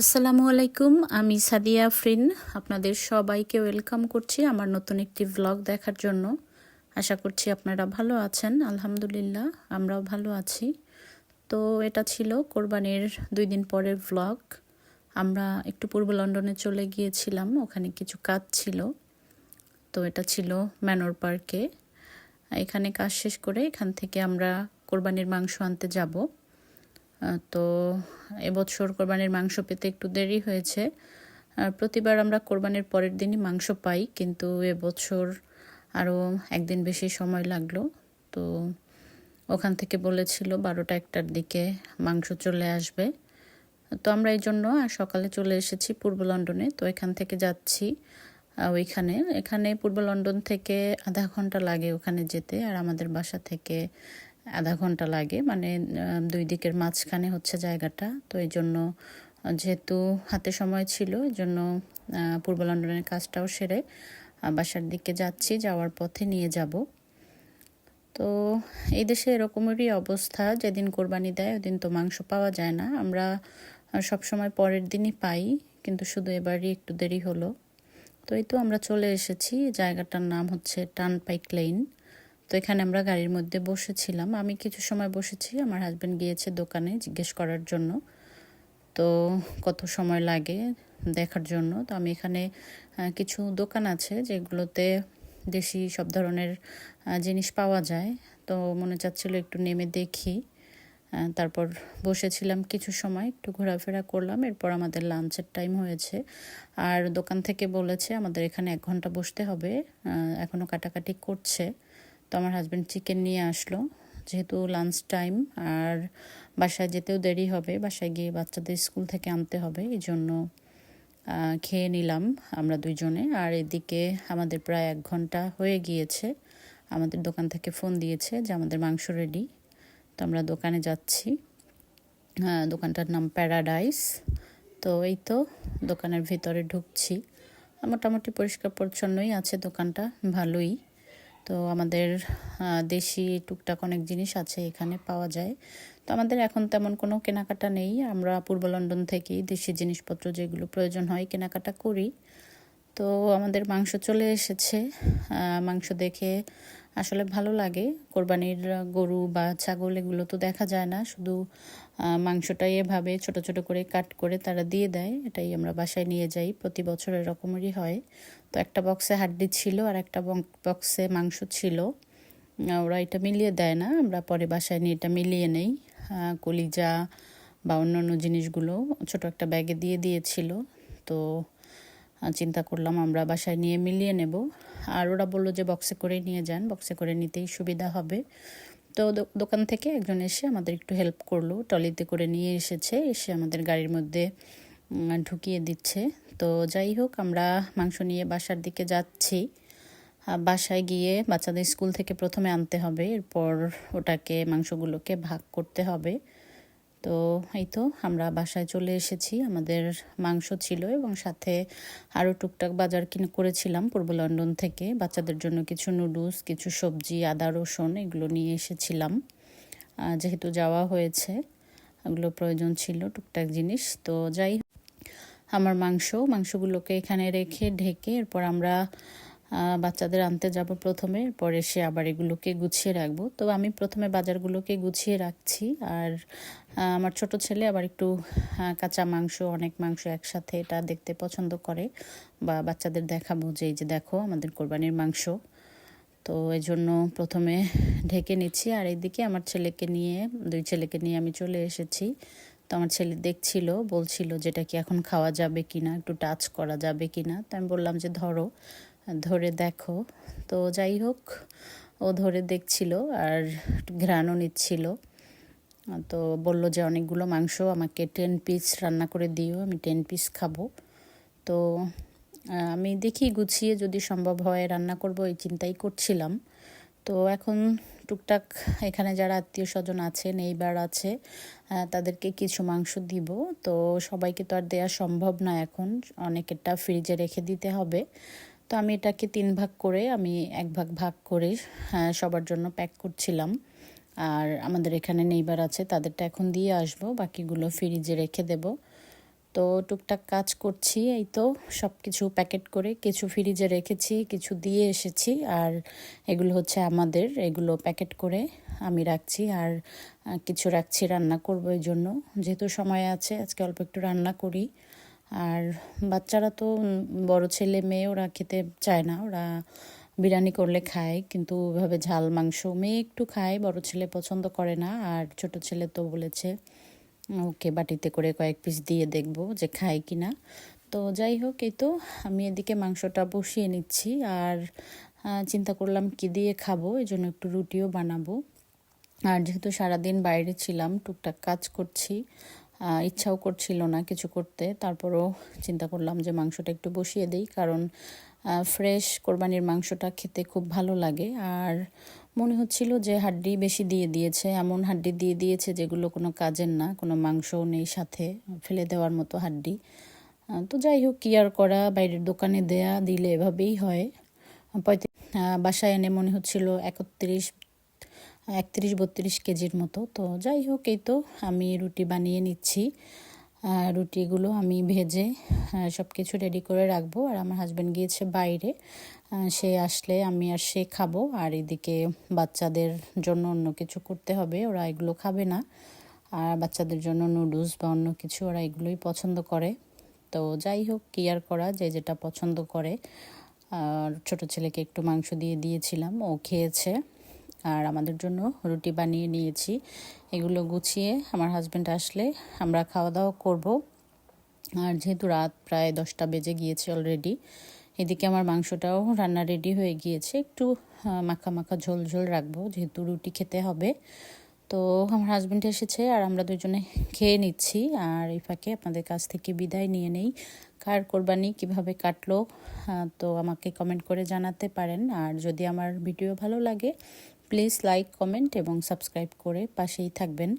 আসসালামু আলাইকুম, আমি সাদিয়া আফরিন। আপনাদের সবাইকে ওয়েলকাম করছি আমার নতুন একটি ভ্লগ দেখার জন্য। আশা করছি আপনারা ভালো আছেন, আলহামদুলিল্লাহ, আমরাও ভালো আছি। তো এটা ছিল কোরবানির দুই দিন পরের ভ্লগ আমরা একটু পূর্ব লন্ডনে চলে গিয়েছিলাম, ওখানে কিছু কাজ ছিল। তো এটা ছিল ম্যানর পার্কে। এখানে কাজ শেষ করে এখান থেকে আমরা কোরবানির মাংস আনতে যাব। তো এবছর কোরবানির মাংস পেতে একটু দেরি হয়েছে। প্রতিবার আমরা কোরবানির পরের দিনই মাংস পাই, কিন্তু এবছর আরও একদিন বেশি সময় লাগল। তো ওখান থেকে বলেছিল বারোটা একটার দিকে মাংস চলে আসবে। তো আমরা এই জন্য সকালে চলে এসেছি পূর্ব লন্ডনে, তো এখান থেকে যাচ্ছি ওইখানে। এখানে পূর্ব লন্ডন থেকে আধা ঘণ্টা লাগে ওখানে যেতে, আর আমাদের বাসা থেকে আধা ঘণ্টা লাগে। মানে দুই দিকের মাঝখানে হচ্ছে জায়গাটা। তো এই জন্য, যেহেতু হাতে সময় ছিল, এই জন্য পূর্ব লন্ডনের কাজটাও সেরে বাসার দিকে যাচ্ছি, যাওয়ার পথে নিয়ে যাব। তো এই দেশে এরকমেরই অবস্থা। যেদিন কোরবানি দেয়, ওদিন তো মাংস পাওয়া যায় না। আমরা সব সময় পরের দিনই পাই, কিন্তু শুধু এবারই একটু দেরি হলো। তো এই তো আমরা চলে এসেছি। জায়গাটার নাম হচ্ছে টান পাইক লেইন। তো এখানে আমরা গাড়ির মধ্যে বসেছিলাম। আমি কিছু সময় বসেছি, আমার হাজব্যান্ড গিয়েছে দোকানে জিজ্ঞেস করার জন্য। তো কত সময় লাগে দেখার জন্য। তো আমি এখানে কিছু দোকান আছে যেগুলোতে দেশি সব ধরনের জিনিস পাওয়া যায়। তো মনে চাচ্ছিল একটু নেমে দেখি। তারপর বসেছিলাম কিছু সময়, একটু ঘোরাফেরা করলাম, এরপর আমাদের লাঞ্চের টাইম হয়েছে। আর দোকান থেকে বলেছে, আমাদের এখানে এক ঘণ্টা বসতে হবে। এখনও কাটাকাটি করছে। তো আমার হাজব্যান্ড চিকেন নিয়ে আসলো। যেহেতু লাঞ্চ টাইম আর বাসায় যেতেও দেরি হবে, বাসায় গিয়ে বাচ্চাদের স্কুল থেকে আনতে হবে, এই জন্য খেয়ে নিলাম আমরা দুইজনে। আর এদিকে আমাদের প্রায় এক ঘণ্টা হয়ে গিয়েছে, আমাদের দোকান থেকে ফোন দিয়েছে যে আমাদের মাংস রেডি তো আমরা দোকানে যাচ্ছি। দোকানটার নাম প্যারাডাইস তো এই তো দোকানের ভিতরে ঢুকছি। মোটামুটি পরিষ্কার পরিচ্ছন্নই আছে দোকানটা, ভালোই। তো আমাদের দেশি টুকটাক অনেক জিনিস আছে এখানে পাওয়া যায়। তো আমাদের এখন তেমন কোনো কেনাকাটা নেই। আমরা পূর্ব লন্ডন থেকেই দেশি জিনিসপত্র যেগুলো প্রয়োজন হয় কেনাকাটা করি। তো আমাদের মাংস চলে এসেছে। মাংস দেখে আসলে ভালো লাগে। কোরবানির গরু বা ছাগল এগুলো তো দেখা যায় না। শুধু মাংসটাই এভাবে ছোট ছোট করে কাট করে তারা দিয়ে দেয়। এটাই আমরা বাসায় নিয়ে যাই। প্রতি বছর এরকমেরই হয়। তো একটা বক্সে হাড্ডি ছিল আর একটা বক্সে মাংস ছিল। ওরা এটা মিলিয়ে দেয় না। আমরা পরে বাসায় নিয়ে এটা মিলিয়ে নেই। কলিজা বা অন্যান্য জিনিসগুলো ছোট একটা ব্যাগে দিয়ে দিয়েছিল। তো চিন্তা করলাম আমরা বাসায় নিয়ে মিলিয়ে নেব। আর ওরা বলল যে বক্সে করে নিয়ে যান। বক্সে করে নিতেই সুবিধা হবে। তো দোকান থেকে একজন এসে আমাদের একটু হেল্প করল। টলিতে করে নিয়ে এসেছে, এসে আমাদের গাড়ির মধ্যে ঢুকিয়ে দিচ্ছে। তো যাই হোক, আমরা মাংস নিয়ে বাসার দিকে যাচ্ছি। বাসায় গিয়ে বাচ্চাদের স্কুল থেকে প্রথমে আনতে হবে। এরপর ওটাকে, মাংসগুলোকে ভাগ করতে হবে। তো এই তো আমরা বাসায় চলে এসেছি। আমাদের মাংস ছিল এবং সাথে আরও টুকটাক বাজার কিনে করেছিলাম পূর্ব লন্ডন থেকে। বাচ্চাদের জন্য কিছু নুডলস, কিছু সবজি, আদা, রসুন এগুলো নিয়ে এসেছিলাম। যেহেতু যাওয়া হয়েছে এগুলো প্রয়োজন ছিল টুকটাক জিনিস। তো যাই আমার মাংস, মাংসগুলোকে এখানে রেখে ঢেকে এরপর আমরা বাচ্চাদের আনতে যাব প্রথমে, পরে সে আবার এগুলোকে গুছিয়ে রাখব। তো আমি প্রথমে বাজারগুলোকে গুছিয়ে রাখছি আর আমার ছোট ছেলে আবার একটু কাঁচা মাংস, অনেক মাংস একসাথে এটা দেখতে পছন্দ করে বা বাচ্চাদের দেখাবো যে, এই যে দেখো আমাদের কোরবানির মাংস। তো এই জন্য প্রথমে ঢেকে নিচ্ছি আর এইদিকে আমার ছেলেকে নিয়ে, দুই ছেলেকে নিয়ে আমি চলে এসেছি। তো আমার ছেলে দেখছিল, বলছিল যেটা কি এখন খাওয়া যাবে কি না একটু টাচ করা যাবে কি না তো আমি বললাম যে ধরো। ধরে দেখো। তো যাই হোক, ও ধরে দেখছিল আর ঘ্রাণও নিচ্ছিল। তো বলল যে, অনেকগুলো মাংস আমাকে টেন পিস রান্না করে দিও, আমি টেন পিস খাব। তো আমি দেখি গুছিয়ে যদি সম্ভব হয় রান্না করব, এই চিন্তাই করছিলাম। তো এখন টুকটাক এখানে যারা আত্মীয় স্বজন আছেন, এইবার আছে তাদেরকে কিছু মাংস দিব। তো সবাইকে তো আর দেওয়া সম্ভব না এখন, অনেকেরটা ফ্রিজে রেখে দিতে হবে। তো আমি এটাকে তিন ভাগ করে, আমি এক ভাগ ভাগ করে সবার জন্য প্যাক করছিলাম। আর আমাদের এখানে নেইবার আছে, তাদেরটা এখন দিয়ে আসব, বাকিগুলো ফ্রিজে রেখে দেব। তো টুকটাক কাজ করছি, এই তো সব কিছু প্যাকেট করে, কিছু ফ্রিজে রেখেছি, কিছু দিয়ে এসেছি, আর এগুলো হচ্ছে আমাদের, এগুলো প্যাকেট করে আমি রাখছি, আর কিছু রাখছি রান্না করব এই জন্য। যেহেতু সময় আছে, আজকে অল্প একটু রান্না করি। আর বাচ্চারা তো বড় ছেলে মেয়ে, ওরা খেতে চায় না। ওরা বিরিয়ানি করলে খায়, কিন্তু ওইভাবে ঝাল মাংস মেয়ে একটু খায়, বড় ছেলে পছন্দ করে না। আর ছোট ছেলে তো বলেছে, ওকে বাটিতে করে কয়েক পিস দিয়ে দেখব যে খায় কি না। তো যাই হোক, এই তো আমি এদিকে মাংসটা বসিয়ে নিচ্ছি। আর চিন্তা করলাম কি দিয়ে খাব, এই জন্য একটু রুটিও বানাবো। আর যেহেতু সারাদিন বাইরে ছিলাম, টুকটাক কাজ করছি ইচ্ছাও করছিল না কিছু করতে। তারপরও চিন্তা করলাম যে মাংসটা একটু বসিয়ে দিই, কারণ ফ্রেশ কোরবানির মাংসটা খেতে খুব ভালো লাগে। আর মনে হচ্ছিল যে হাড্ডি বেশি দিয়ে দিয়েছে, এমন হাড্ডি দিয়ে দিয়েছে যেগুলো কোনো কাজের না, কোনো মাংসও নেই সাথে ফেলে দেওয়ার মতো হাড্ডি। তো যাই হোক, কি আর করা, বাইরের দোকানে দেয়া দিলে এভাবেই হয়। বাসায় এনে মনে হচ্ছিল একত্রিশ একত্রিশ বত্রিশ কেজির মতো। তো যাই হোক, এই তো আমি রুটি বানিয়ে নিচ্ছি। রুটিগুলো আমি ভেজে সব কিছু রেডি করে রাখব। আর আমার হাজব্যান্ড গিয়েছে বাইরে। সে আসলে আমি আর সে খাব। আর এদিকে বাচ্চাদের জন্য অন্য কিছু করতে হবে, ওরা এগুলো খাবে না। আর বাচ্চাদের জন্য নুডলস বা অন্য কিছু ওরা এগুলোই পছন্দ করে। তো যাই হোক, কি আর করা যে যেটা পছন্দ করে। আর ছোটো ছেলেকে একটু মাংস দিয়ে দিয়েছিলাম, ও খেয়েছে। আর আমাদের জন্য রুটি বানিয়ে নিয়েছি। এগুলো গুছিয়ে আমার হাজব্যান্ড আসলে আমরা খাওয়া দাওয়া করব। আর যেহেতু রাত প্রায় দশটা বেজে গিয়েছে অলরেডি এদিকে আমার মাংসটাও রান্না রেডি হয়ে গিয়েছে। একটু মাখা মাখা ঝোল ঝোল রাখব, যেহেতু রুটি খেতে হবে। তো আমার হাজব্যান্ড এসেছে আর আমরা দুজনে খেয়ে নিচ্ছি। আর এই ফাঁকে আপনাদের কাছ থেকে বিদায় নিয়ে নেই। কার কোরবানি, কীভাবে কাটলো তো আমাকে কমেন্ট করে জানাতে পারেন। আর যদি আমার ভিডিও ভালো লাগে প্লিজ লাইক কমেন্ট এবং সাবস্ক্রাইব করে পাশেই থাকবেন।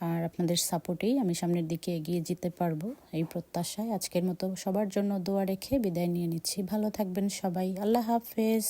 আর আপনাদের সাপোর্টেই আমি সামনের দিকে এগিয়ে যেতে পারব এই প্রত্যাশায়। আজকের মতো সবার জন্য দোয়া রেখে বিদায় নিয়ে নিচ্ছি। ভালো থাকবেন সবাই। আল্লাহ হাফেজ।